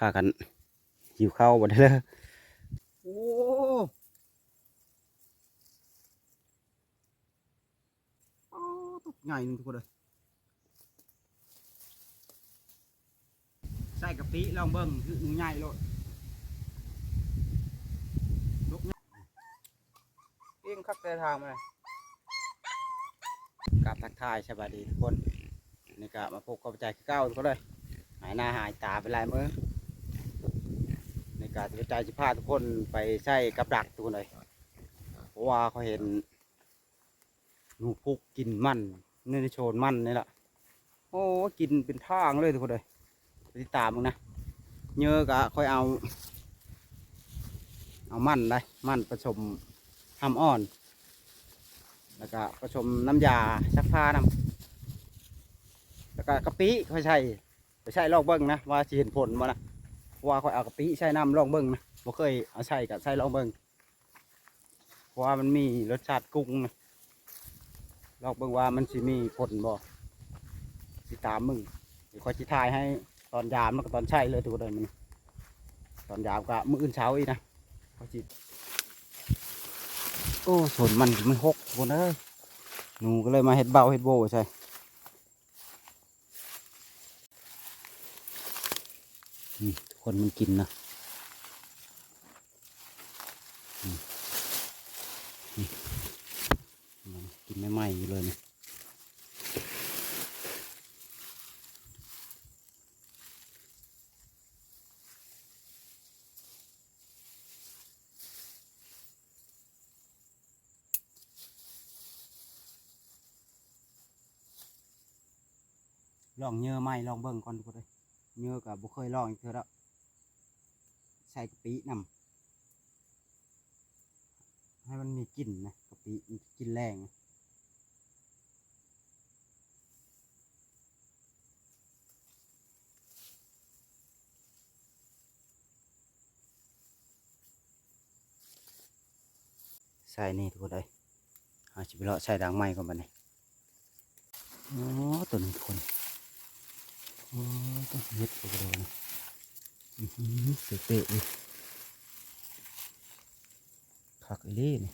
พากันหิวข้าวบ่ได้เลยโอ้อ้าวตกใหญ่หนึงทุกคนเลยใส่กะปิลองเบิ้งคือหนูใหญ่โลดลกเอียงคักแต่ทางมาเลยกาบทักทายสวัสดีทุกคนนี่ก็มาพบกับใจเก้าทุกคนเลยหายหน้าหายตาไปหลายมื้อ นี่ก็จะใจสิพาทุกคนไปใช้กับดักทุกคนเลยเพราะว่าเขาเห็นหนูพุกกินมันนี่ในโชนมันนี่แหละโอ้กินเป็นทางเลยทุกคนเลยไปติดตามมึงนะเยอะกะค่อยเอา เอามันได้มันผสมทำอ่อน แล้วก็ผสมน้ำยาซักผ้าน้ำแล้วก็กะปิค่อยใช่ไปใช้ลองเบิ้งนะว่าจะเห็นผลบ่นะ ว่าคอยเอากะปิใช้น้ำลองเบิ้งนะบ่เคยเอาใช้กับใช้ลองเบิ้งเพราะว่ามันมีรสชาติกุ้งนะลองเบิ้งว่ามันสิมีผลบ่สิตามมึงเดี๋ยวคอยสิทายให้ตอนยามแล้วก็ตอนใช้เลยทุกคนมันตอนยามก็มื้ออื่นเช้าอีกนะคอยสิโอ้ส่วนมันมันหกบนเอ้ยหนูก็เลยมาเห็ดเบาเห็ดโบใช่ คนมันกินนะมนี่มันกินไม่ไหม้อยู่เลยนะลองเนื้อไหม้ลองเบิ่งก่อนทุกคนเลยเนื้อกับบุเคยลองอีกเถอะแล้ว ใส่กะปินำให้มันมีกลิ่นนะกะปิกลิ่นแรงนะใส่นี่ทุกคนเลยอาจจะไปเลาะใส่ด่างไม้ก่อนบัดนี้โอ้ตัวนี้ทุกคนโอ้ต้องเฮ็ดกระโดด นะเตะๆเลยคักอีเล่นี่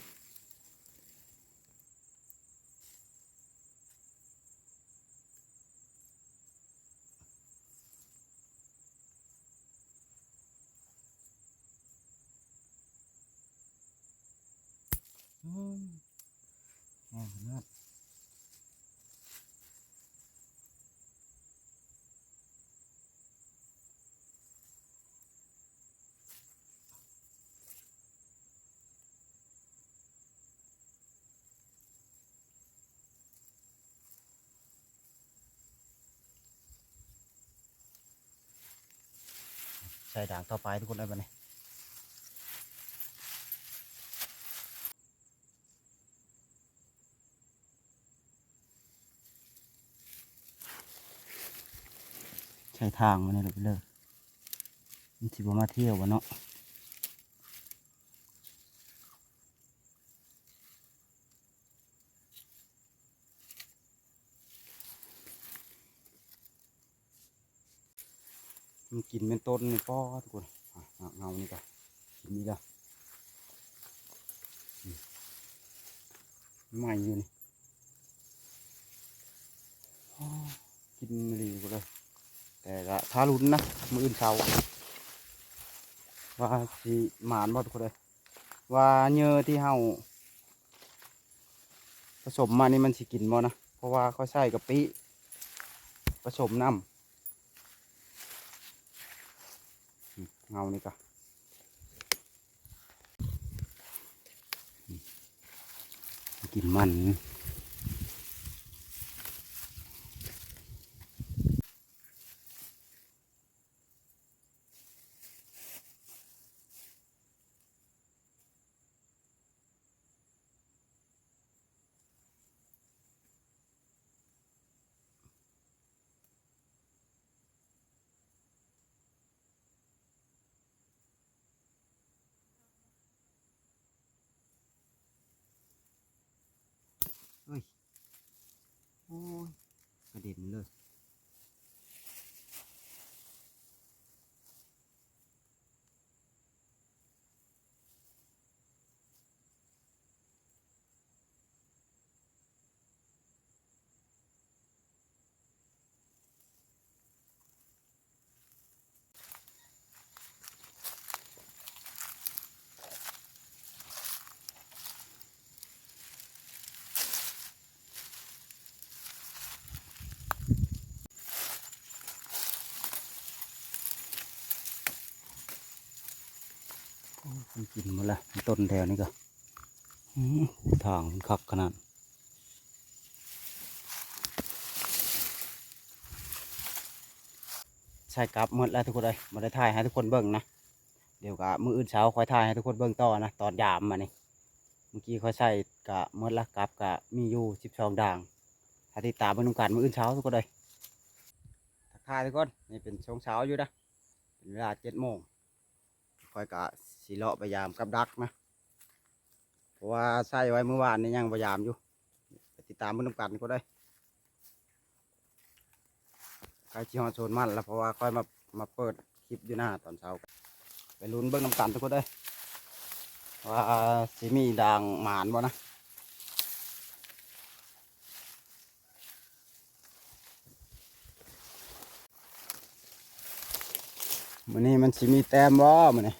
ใส่ด่างต่อไปทุกคนได้ปะเนี่ยใช้ทางมันนี่แหลยเลยมันสิบมาเที่ยววะเนาะ มันกินเป็นต้นนี่ป้อทุกคนเอางานี่ก่อนกินนี่ละใหม่อยู่นี่กินดีกว่าเลย แต่ละท้าลุ้นนะ มืออื่นเช้าว่าสิหมานบ่ทุกคนเลยว่าเนื้อที่เฮาผสมมานี่มันสิกินบ่นะ เพราะว่าเขาใส่กะปิผสมน้ำอืม เงานี่ก็กินมัน เฮ้ย โอ้ย กระเด็นเลย มันกินหมดละต้นแถวนี้ก็อื้อทางมันคักขนาดใช่ครับหมดแล้วทุกคนเลยมาได้ถ่ายให้ทุกคนเบิ่งนะเดี๋ยวกะมืออื่นเช้าคอยถ่ายให้ทุกคนเบิ่งต่อนะตอนยามมานี่เมื่อกี้คอยใส่กะหมดละกับกะมีอยู่สิบสองด่างถ้าติดตามเบิ่งนำกันมืออื่นเช้าทุกคนเลยทักทายทุกคนนี่เป็นช่วงเช้าอยู่นะเป็นเวลาเจ็ดโมง คอยกะสีเลาะพยายามกับดักนะ เพราะว่าใส่ไว้เมื่อวานนี่ยังพยายามอยู่ติดตามเบิ่งนำกันก็ได้ใครจีฮอดโซนมันแล้วเพราะว่าค่อยมามาเปิดคลิปอยู่หน้าตอนเช้า ไปลุ้นเบิ่งนำกันทุกคนเลยว่าสิมีด่างหมานบ่นะมื้อนี้มันสิมีแต้มบ่มื้อนี้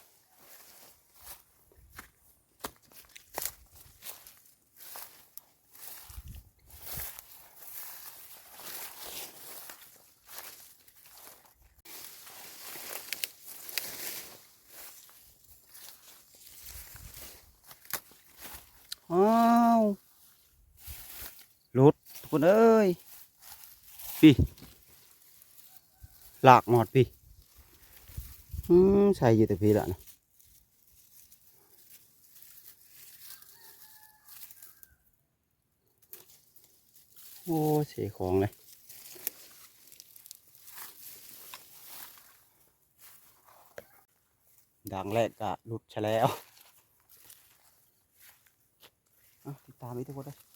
อ้าวหลุดทุกคนเอ้ย พี่หลากหมดพี่ใช่อยู่แต่พี่ละนะโอ้เสียของเลยดังแรกก็หลุดชะแล้วติดตามอีกทุกคนเลย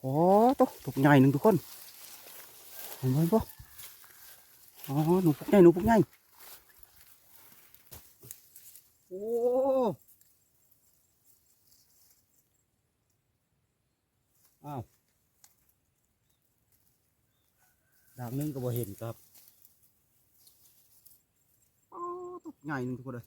โอ้ตกตกใหญ่หนึ่งทุกคนเห็นไหมปะอ๋อหนูพวกใหญ่หนูพวกใหญ่โอ้อ้าวดางนึงก็บ่เห็นครับอ๋อตกใหญ่หนึ่งทุกคนเลย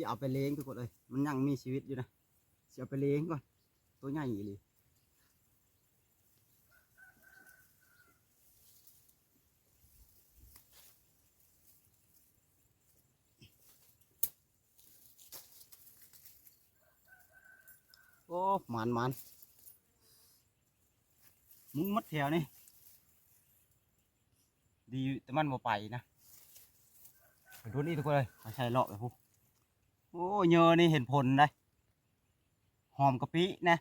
สิเอาไปเลี้ยงทุกคนเลยมันยังมีชีวิตอยู่นะสิเอาไปเลี้ยงก่อนตัวใหญ่อีหลีโอ้หมันมันมุ้งมัดแถวนี่ดีแต่มันบ่ไปนะดูนี่ทุกคนเลยเขาใช้เลาะไปพู โอ้เยอะนี่เห็นผลได้หอมกะปินะ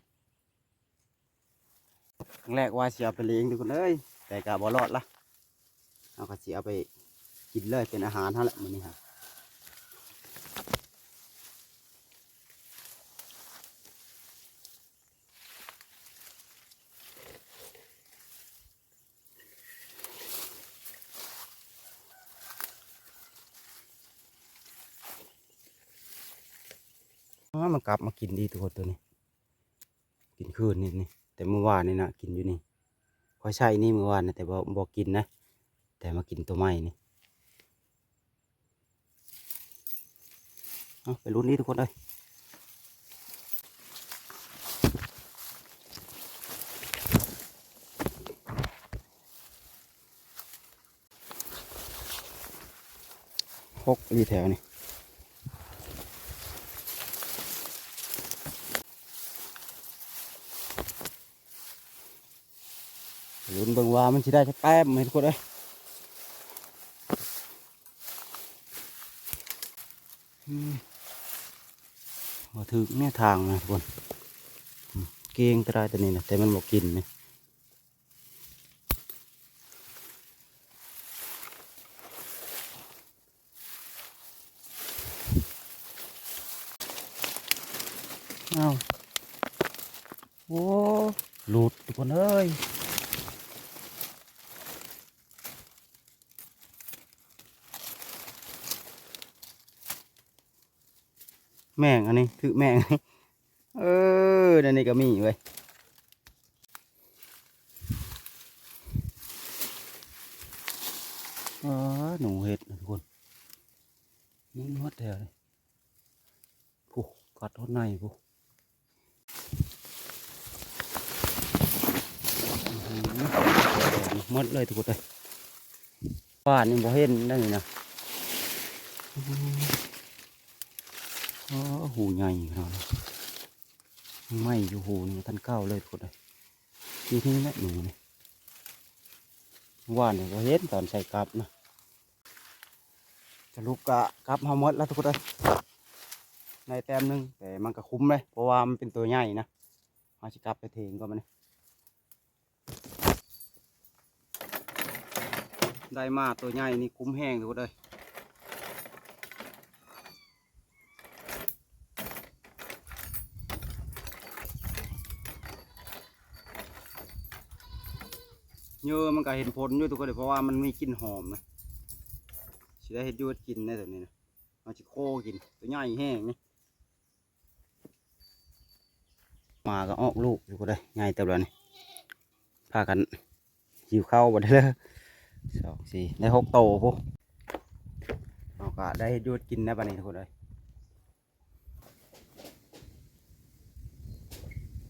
แรกว่าเสียไปเลี้ยงทุกคนเอ้ยแต่กะบ่รอดละเอากะเสียไปกินเลยเป็นอาหารเท่าแหละมันนี่ครั กลับมากินดีทุกคนตัวนี้ กินคืนนี่นี่แต่เมื่อวานนี่นะกินอยู่นี่ค่อยใช่นี่เมื่อวานนะแต่บ่บอกกินนะ แต่มากินตัวใหม่นี่เอาไปรุ่นนี้ทุกคนเลยหกรีแถวนี่ไปรุ่น เบิ่งว่ามันสิได้จะแป๊บเหมทุกคนเลยอืมมาถึงเนี่ยทางนะทุกคน เกียงตรายตัวนี้นะแต่มันบอกกินนะอ้าวโอ้หลุดทุกคนเอ้ย แม่งอันนี้คือแม่งเออเดี๋ยวนี้ก็มีเว้ยอ๋อหนูเห็ดนะทุกคนนี่นวดแถวเลยกูกัดทอดในกูอื้มดเลยทุกคนเลยบ้านนี่บ่เห็นได้เลยนะ อหูใหญ่ขนาดไม่อยู่หูนี่ท่านเก้าเลยทุกคนเลยที่นี่แหละหนูนี่ว่านเนี่ยก็เห็นตอนใส่กลับนะสรุปกะกลับมามดแล้วทุกคนเลยในแต้มหนึงแต่มันก็คุ้มเลยเพราะว่ามันเป็นตัวใหญ่นะมาชิกลับไปเทงก็มันได้มาตัวใหญ่นี่คุ้มแห้งทุกคนเลย เยอะมันก็เห็นผลอยู่ทุกคนเลยเพราะว่ามันมีกลิ่นหอมนะสิได้เห็ดยูดกินได้ตัวนี้นะมันจะโคกินตัวใหญ่แห้งนี่มาก็ออกลูกอยู่ก็ได้ใหญ่เต็มเลยนี่พากันหิวข้าวหมดเลยสองสี่ได้หกโตพวกเอาก็ได้เฮ็ดยูดกินได้ปะนี่ทุกคนเลย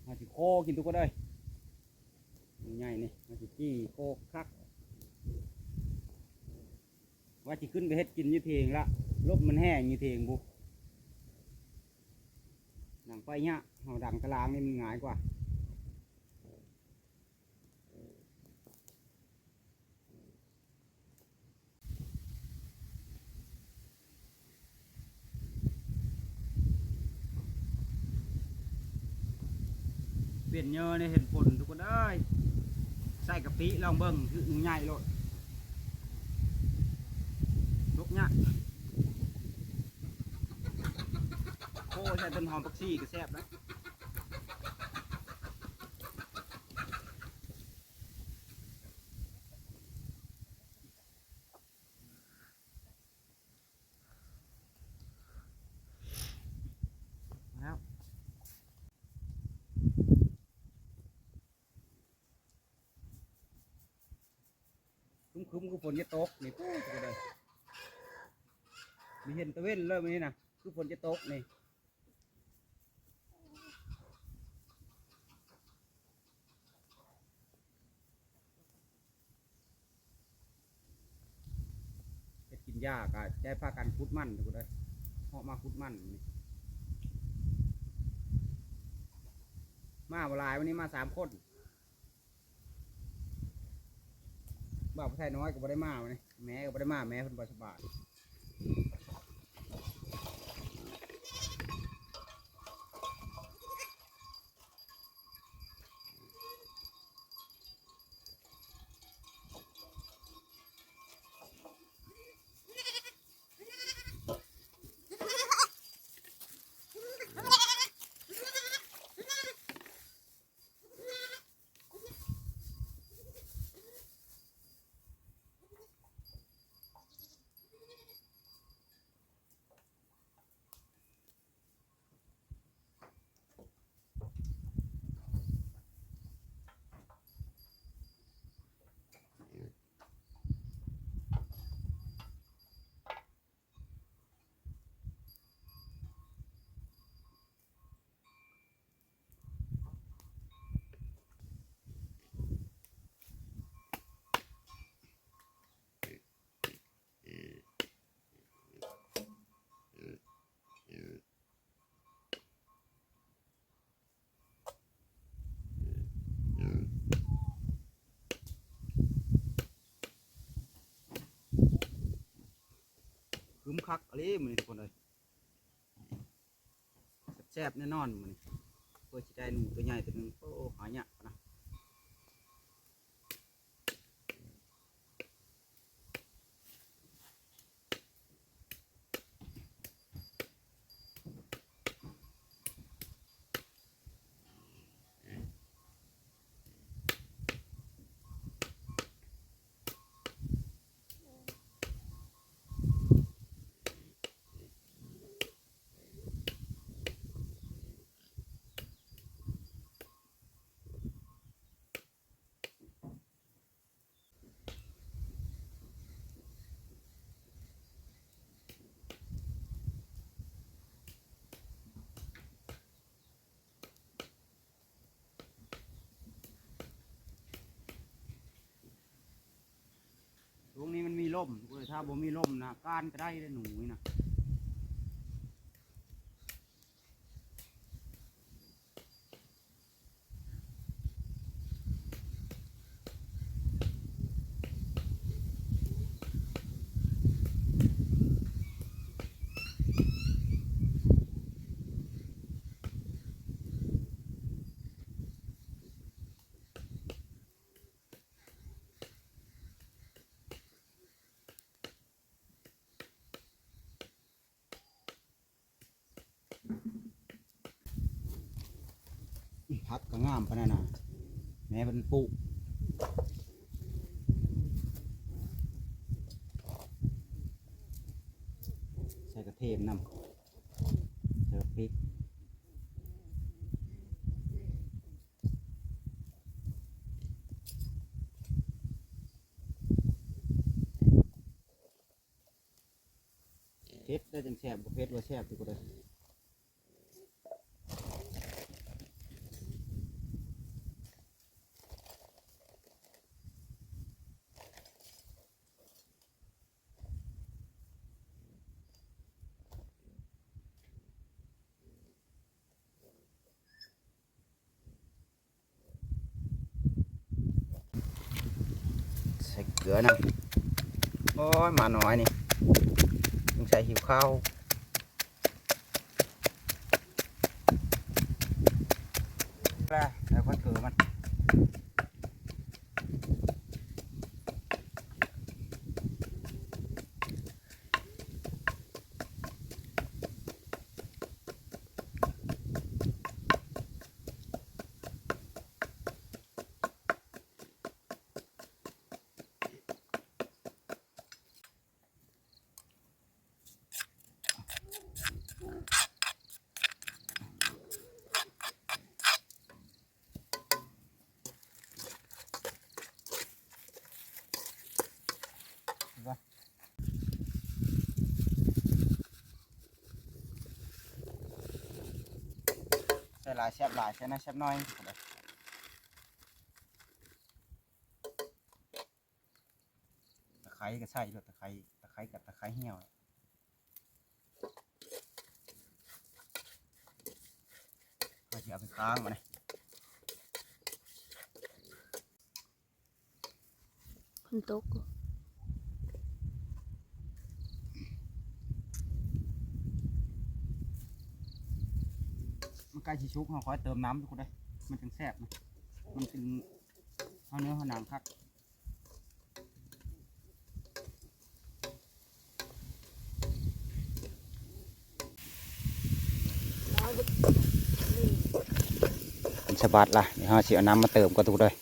มาจะโคกินทุกคนเลย ใหญ่นี่มันสิจี้โคกคัก ว่าจะขึ้นไปเฮ็ดกินอยี่เทงละลบมันแห้งอยี่เทงบุหนังไปเนี่ยเอาดังตารางนี่มันง่ายกว่าเปลี่ยนเยอะในเห็นผลทุกคนได้ ใส่กะปิลองเบิ้งคือใหญ่โลดลุกเนี่ยโอ้ใส่ต้นหอมปักซี่ก็แซ่บนะแล้ว คุ้มคุ้มๆคือฝ นจะตกนี่ปุ๊บก็ได้มีเห็นตะเว้นเริ่มนี่นะคือฝนจะตกนี่เฮ็ดกินยากอะใจพากันพุดมันก็ได้เหาะมาพุดมันนี่มาบหลาวันนี้มาสามคน บ่าวผู้ชายน้อยก็บ่ได้มาวันนี้แม่ก็บ่ได้มาแม่เพิ่นบ่สบาย คักอะไรมือนี้ทุกคนเลยแซ่บแน่นอนมือเพื่อสิได้หนูตัวใหญ่ตัวหนึงโอ้หายเนี่ย ล่มเว้ยถ้าบ่มีล่มนะก้านก็ได้เลยหนูนี่นะ พักก็งามปานนั้นน่ะแม่เป็นปุใส่กระเทียมนำใส่พริกเผ็ดได้จังแซ่บบ่เผ็ดว่าแซ่บติกูเด้ เกลือนะโอ้ยหมาน้อยนี่ต้องใส่หิวข้าวแล้ว หลายแซ่บหลายใช่นะแซ่บน้อยตะไคร้ก็ใส่ด้วยตะไคร้ตะไคร้กับตะไคร้เหี่ยวก็จะเอาไปค้างมาเนี่ยฝนตก ใกล้ชิชุกเราคอยเติมน้ำทุกคนเลยมันจึงแซ่บนะมันจึงเอาเนื้อเอาหนังคักสะบัดละเดี๋ยวเราสิเอาน้ำมาเติมก็ถูกเลย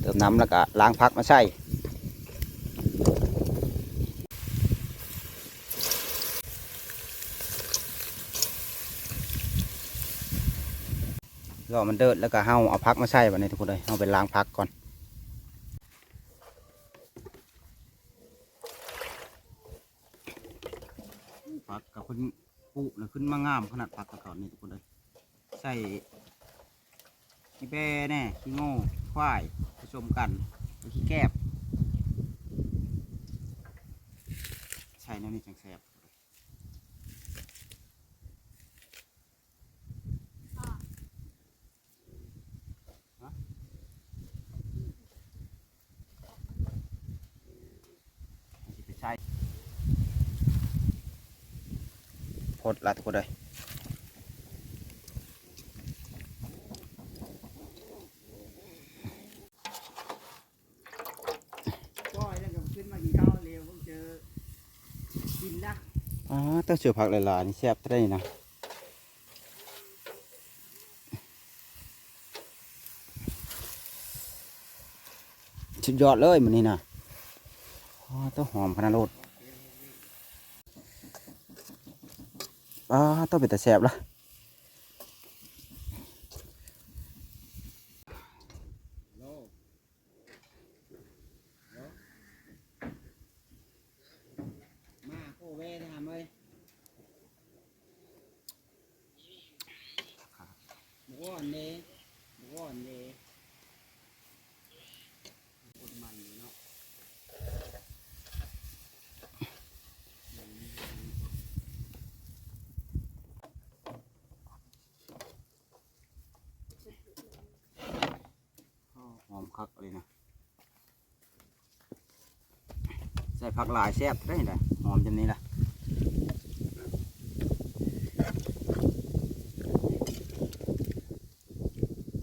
เติมน้ำแล้วก็ล้างพักมาใส่ รอมันเดิดแล้วก็เฮาเอาพักมาใส่แบบนี้ทุกคนเลยเอาไปล้างพักก่อนพักกับคนปุนะขึ้นมางามขนาดพักกับก่อนนี่ทุกคนเลยใส่ขี้แบ่แน่ขี้โง่ควายผสมกันขี้แกบใช่แนวนี้จังแซ่บฮะเอาสิไปใช้พ ดละทุกคนเลยอ๋อต้องเชื่อผักหลายๆนี่แซ่บได้นะสุดยอดเลยมันนี่นะอ๋อต้องหอมขนาดโลด อ๋อต้องเป็นแต่แสบละมาโคเว่ทำเลย หมูอ่อนเนหมูอ่อนเนคนมันเนาะ คักเลยนะใส่ผักหลายแซ่บได้เลยหอมจำนี้ละ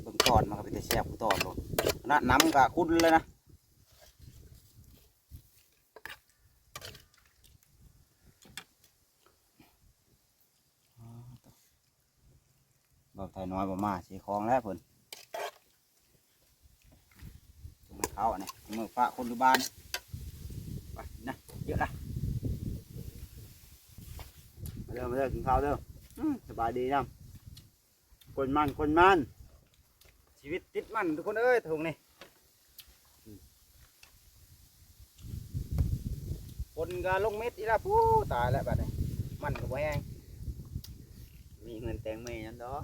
เบิ่งตอนมันก็เป็นแต่แซ่บกูตอนลงนะน้ำก็คุ้นเลยนะเราไทยน้อยบ่มาสีคลองแล้วเพิ่นถึงมา เขาอะนี่มือฟ้าคนดูบ้านไปนะเยอะละมาเด้อมาเด้อกินข้าวเด้ออืมสบายดีนะคนมันคนมันชีวิตติดมันทุกคนเอ้ยถุงนี่คนก็ลงเม็ดอีละปู้ตายแล้วบัดนี้มันก็บ่แห้งมีเงินแต่งเมย์นั่นดอก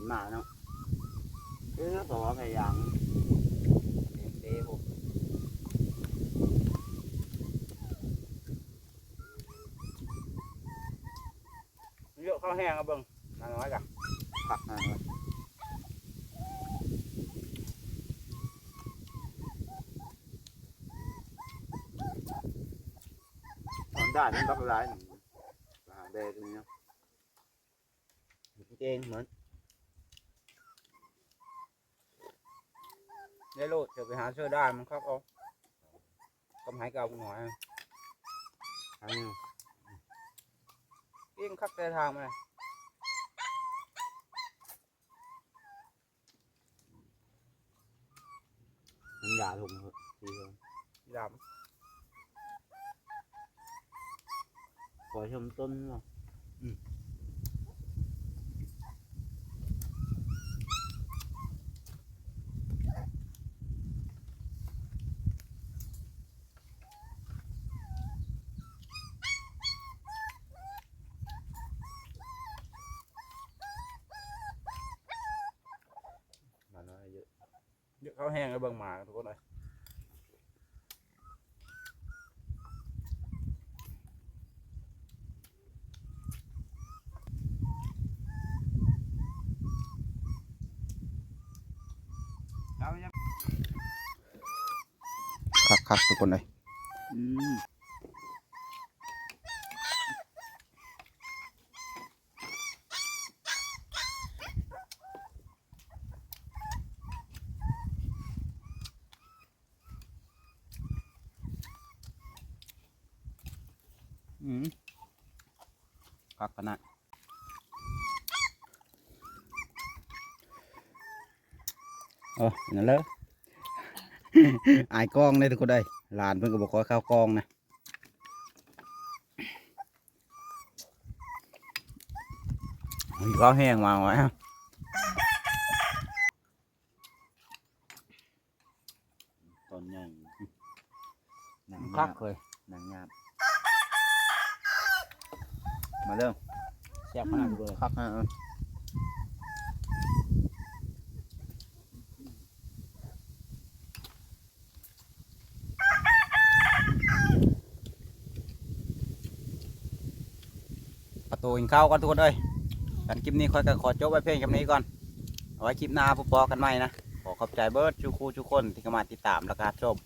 นมาเนาะเออบอกว่าพยายามเต็มเต้ผมเยอะข้าวแห้งเอาเบิ่งน้อยกะปักหน่อยตอนได้มันบักร้ายหนึ่งหาเบรกนี่เนาะเก่งเหมือน ได้โลดเดี๋ยวไปหาเสื้อได้มันครับเอากำหายเก่าหน่อยทางนี้เอี้ยงคักแต่ทางมาเลยมันด่าลงเหอะทีเดียวดขอชมต้นเนาะำมาน้อยเยอะ เยอะข้าวแห้งเอาเบิ่งหมาทุกคนเลยคักคักทุกคนเลย อืม อืมคักขนาดเออนั่นเลย อายกล้องเลยทุกคนเลยหลานเพิ่นก็บอกขอเข้ากล้องนะมีข้าวแห้งมาไว้ต้นใหญ่หนังคัยากบเลยหนังยาบมาเริ่มแซ่บขนาดนี้เลยคักเออประ ตูกินข้าวก่อนทุกคนเอ้ยกันคลิปนี้ค่อยกันขอจบไว้เพียงแค่นี้ก่อนเอาไว้คลิปหน้าพบกันใหม่นะขอขอบใจเบิร์ดชูคูทุกคนที่เข้ามาติดตามและการชม